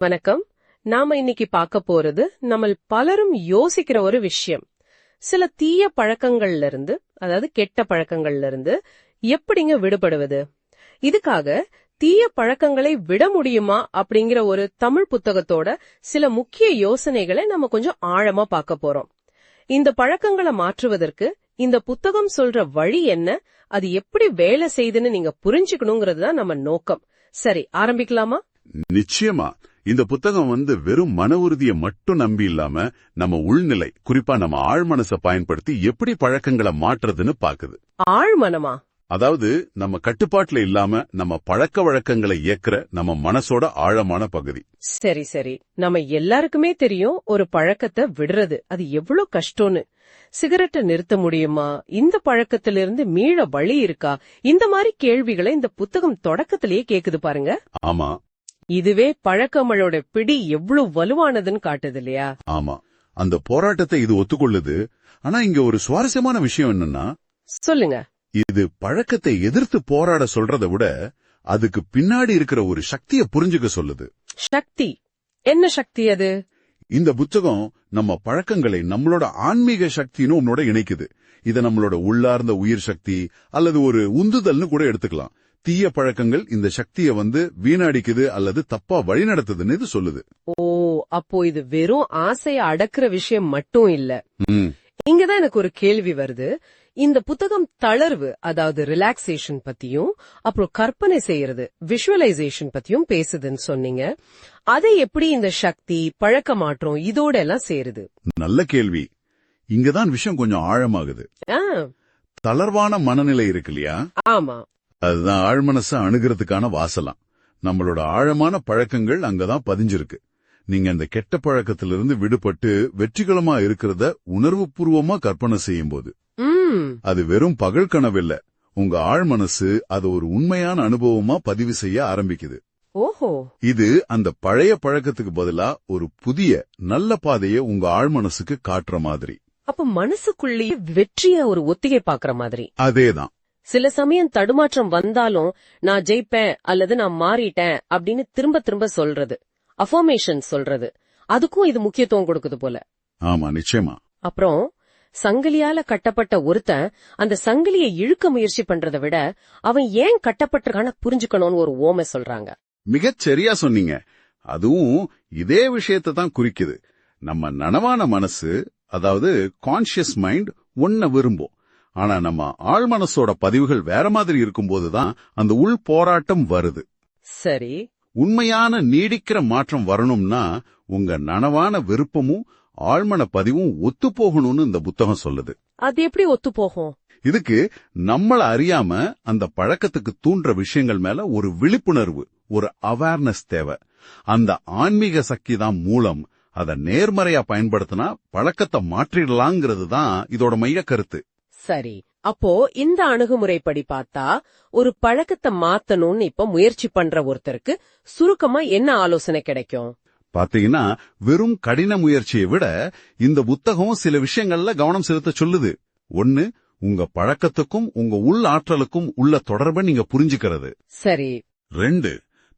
வணக்கம். நாம இன்னைக்கு பார்க்க போறது நம்ம பலரும் யோசிக்கிற ஒரு விஷயம். சில தீய பழக்கங்கள்ல இருந்து அதாவது கெட்ட பழக்கங்கள்ல இருந்து எப்படிங்க விடுபடுவது? இதுக்காக தீய பழக்கங்களை விட முடியுமா அப்படிங்கிற ஒரு தமிழ் புத்தகத்தோட சில முக்கிய யோசனைகளை நம்ம கொஞ்சம் ஆழமா பார்க்க போறோம். இந்த பழக்கங்களை மாற்றுவதற்கு இந்த புத்தகம் சொல்ற வழி என்ன? அது எப்படி வேலை செய்யுதுன்னு நீங்க புரிஞ்சுக்கணுங்கிறது தான் நம்ம நோக்கம். சரி ஆரம்பிக்கலாமா? நிச்சயமா. இந்த புத்தகம் வந்து வெறும் மன உறுதியை மட்டும் நம்பி இல்லாம நம்ம உள்நிலை குறிப்பா நம்ம ஆழ்மனசை பயன்படுத்தி எப்படி பழக்கங்களை மாற்றுறதுன்னு பாக்குது. ஆழ்மனமா அதாவது நம்ம கட்டுப்பாட்டுல இல்லாம நம்ம பழக்க வழக்கங்களை இயக்குற நம்ம மனசோட ஆழமான பகுதி. சரி சரி. நம்ம எல்லாருக்குமே தெரியும் ஒரு பழக்கத்தை விடுறது. அது எவ்வளவு கஷ்டம்னு. சிகரெட்டை நிறுத்த முடியுமா? இந்த பழக்கத்திலிருந்து மீள வழி இருக்கா? இந்த மாதிரி கேள்விகளை இந்த புத்தகம் தொடக்கத்திலேயே கேக்குது பாருங்க. ஆமா. இதுவே பழக்கங்களோட பிடி எவ்வளவு வலுவானதுன்னு காட்டுது இல்லையா ஆமா. அந்த போராட்டத்தை இது ஒத்துக்கொள்ளுது. ஆனா இங்க ஒரு சுவாரஸ்யமான விஷயம் என்னன்னா சொல்லுங்க. இது பழக்கத்தை எதிர்த்து போராட சொல்றதை விட அதுக்கு பின்னாடி இருக்கிற ஒரு சக்தியை புரிஞ்சுக்க சொல்லுது. சக்தி. என்ன சக்தி அது? இந்த புத்தகம் நம்ம பழக்கங்களை நம்மளோட ஆன்மீக சக்தின்னு உன்னோட இணைக்குது. இத நம்மளோட உள்ளார்ந்த உயிர் சக்தி அல்லது ஒரு உந்துதல்னு கூட எடுத்துக்கலாம். தீய பழக்கங்கள் இந்த சக்தியை வந்து வீணடிக்குது அல்லது தப்பா வழிநடத்துதுன்னு இது சொல்லுது. ஓ அப்போ இது வெறும் ஆசைய அடக்குற விஷயம் மட்டும் இல்ல. இங்கதான் எனக்கு ஒரு கேள்வி வருது. இந்த புத்தகம் தளர்வு அதாவது ரிலாக்ஸேஷன் பத்தியும் அப்புறம் கற்பனை செய்யறது விஷுவலைசேஷன் பத்தியும் பேசுதுன்னு சொன்னீங்க. அதை எப்படி இந்த சக்தி பழக்க மாற்றம் இதோட எல்லாம் சேருது? நல்ல கேள்வி. இங்கதான் விஷயம் கொஞ்சம் ஆழமாகுது. தளர்வான மனநிலை இருக்கு இல்லையா? ஆமா. அதுதான் ஆழ்மனச அணுகிறதுக்கான வாசலாம். நம்மளோட ஆழமான பழக்கங்கள் அங்கதான் பதிஞ்சிருக்கு. நீங்க அந்த கெட்ட பழக்கத்திலிருந்து விடுபட்டு வெற்றிகரமா இருக்கிறத உணர்வுபூர்வமா கற்பனை செய்யும் போது அது வெறும் பகல் கனவில்ல. உங்க ஆழ்மனசு அது ஒரு உண்மையான அனுபவமா பதிவு செய்ய ஆரம்பிக்குது. ஓஹோ. இது அந்த பழைய பழக்கத்துக்கு பதிலா ஒரு புதிய நல்ல பாதையை உங்க ஆழ்மனசுக்கு காட்டுற மாதிரி. அப்ப மனசுக்குள்ளேயே வெற்றிய ஒரு ஒத்திகை பாக்குற மாதிரி. அதேதான். சில சமயம் தடுமாற்றம் வந்தாலும் நான் ஜெயிப்பேன் அல்லது நான் மாறிட்டேன் அப்படின்னு திரும்ப திரும்ப சொல்றது. அஃபர்மேஷன் சொல்றது. அதுக்கும் இது முக்கியத்துவம் கொடுக்குது போல. ஆமா நிச்சயமா. அப்புறம் சங்கிலியால கட்டப்பட்ட ஒருத்தன் அந்த சங்கிலியை இழுக்க முயற்சி பண்றதை விட அவன் ஏன் கட்டப்பட்டிருக்கான புரிஞ்சுக்கணும்னு ஒரு ஓமை சொல்றாங்க. மிகச் சரியா சொன்னீங்க. அதுவும் இதே விஷயத்தை தான் குறிக்குது. நம்ம நனவான மனசு அதாவது கான்ஷியஸ் மைண்ட் ஒன்ன விரும்பும். ஆனா நம்ம ஆழ்மனசோட பதிவுகள் வேற மாதிரி இருக்கும்போதுதான் அந்த உள் போராட்டம் வருது. சரி. உண்மையான நீடிக்கிற மாற்றம் வரணும்னா உங்க நனவான விருப்பமும் ஆழ்மன பதிவும் ஒத்து போகணும்னு இந்த புத்தகம் சொல்லுது. அது எப்படி ஒத்து போகும் இதுக்கு நம்மள அறியாம அந்த பழக்கத்துக்கு தூண்டுற விஷயங்கள் மேல ஒரு விழிப்புணர்வு ஒரு அவேர்னஸ் தேவை. அந்த ஆன்மீக சக்தி தான் மூலம் அதை நேர்மறையா பயன்படுத்தினா பழக்கத்தை மாற்றிடலாங்கிறது தான் இதோட மைய கருத்து. சரி அப்போ இந்த அணுகுமுறைப்படி பார்த்தா ஒரு பழக்கத்தை மாத்தணும்னு இப்ப முயற்சி பண்ற ஒருத்தருக்கு சுருக்கமா என்ன ஆலோசனை கிடைக்கும்? பாத்தீங்கன்னா வெறும் கடின முயற்சியை விட இந்த புத்தகம் சில விஷயங்கள்ல கவனம் செலுத்த சொல்லுது. ஒன்னு உங்க பழக்கத்துக்கும் உங்க உள் ஆற்றலுக்கும் உள்ள தொடர்பை நீங்க புரிஞ்சுக்கிறது. சரி. ரெண்டு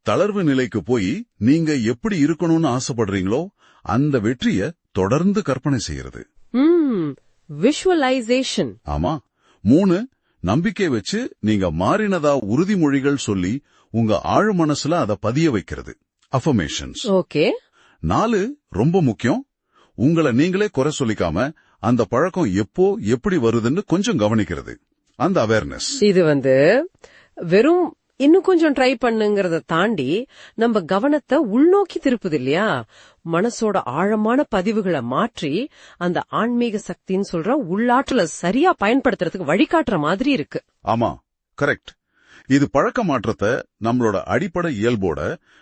தளர்வு நிலைக்கு போய் நீங்க எப்படி இருக்கணும்னு ஆசைப்படுறீங்களோ அந்த வெற்றிய தொடர்ந்து கற்பனை செய்யறது. விஷுவலைசேஷன் ஆமா. மூணு நம்பிக்கை வச்சு நீங்க மாறினதா உறுதிமொழிகள் சொல்லி உங்க ஆழ் மனசுல அத பதிய வைக்கிறது. அஃபர்மேஷன்ஸ் ஓகே நாலு ரொம்ப முக்கியம். உங்களை நீங்களே குறை சொல்லிக்காம அந்த பழக்கம் எப்போ எப்படி வருதுன்னு கொஞ்சம் கவனிக்கிறது. அந்த அவேர்னஸ் இது வந்து வெறும் இன்னும் கொஞ்சம் ட்ரை பண்ணுங்கறத தாண்டி நம்ம கவனத்தை உள்நோக்கி திருப்புது இல்லையா? மனசோட ஆழமான பதிவுகளை மாற்றி அந்த ஆன்மீக சக்தின்னு சொல்ற உள்ளாற்றலை சரியா பயன்படுத்துறதுக்கு வழிகாட்டுற மாதிரி இருக்கு. ஆமா கரெக்ட் இது பழக்க மாற்றத்தை நம்மளோட அடிப்படை இயல்போட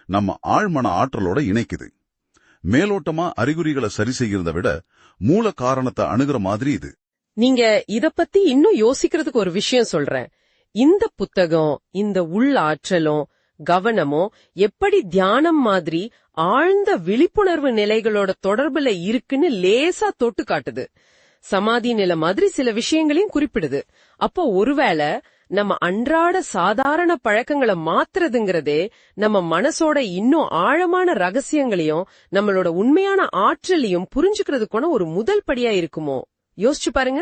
நம்ம ஆழ்மன ஆற்றலோட இணைக்குது. மேலோட்டமா அறிகுறிகளை சரி செய்கிறத விட மூல காரணத்தை அணுகிற மாதிரி இது. நீங்க இத பத்தி இன்னும் யோசிக்கிறதுக்கு ஒரு விஷயம் சொல்றேன். இந்த புத்தகம் இந்த உள்ளாற்றலும் கவனமும் எப்படி தியானம் மாதிரி ஆழ்ந்த விழிப்புணர்வு நிலைகளோட தொடர்புல இருக்குன்னு லேசா தொட்டு காட்டுது. சமாதி நிலை மாதிரி சில விஷயங்களையும் குறிப்பிடுது. அப்போ ஒருவேளை நம்ம அன்றாட சாதாரண பழக்கங்களை மாத்துறதுங்கிறதே நம்ம மனசோட இன்னும் ஆழமான ரகசியங்களையும் நம்மளோட உண்மையான ஆற்றலையும் புரிஞ்சுக்கிறதுக்கான ஒரு முதல் படியா இருக்குமோ? யோசிச்சு பாருங்க.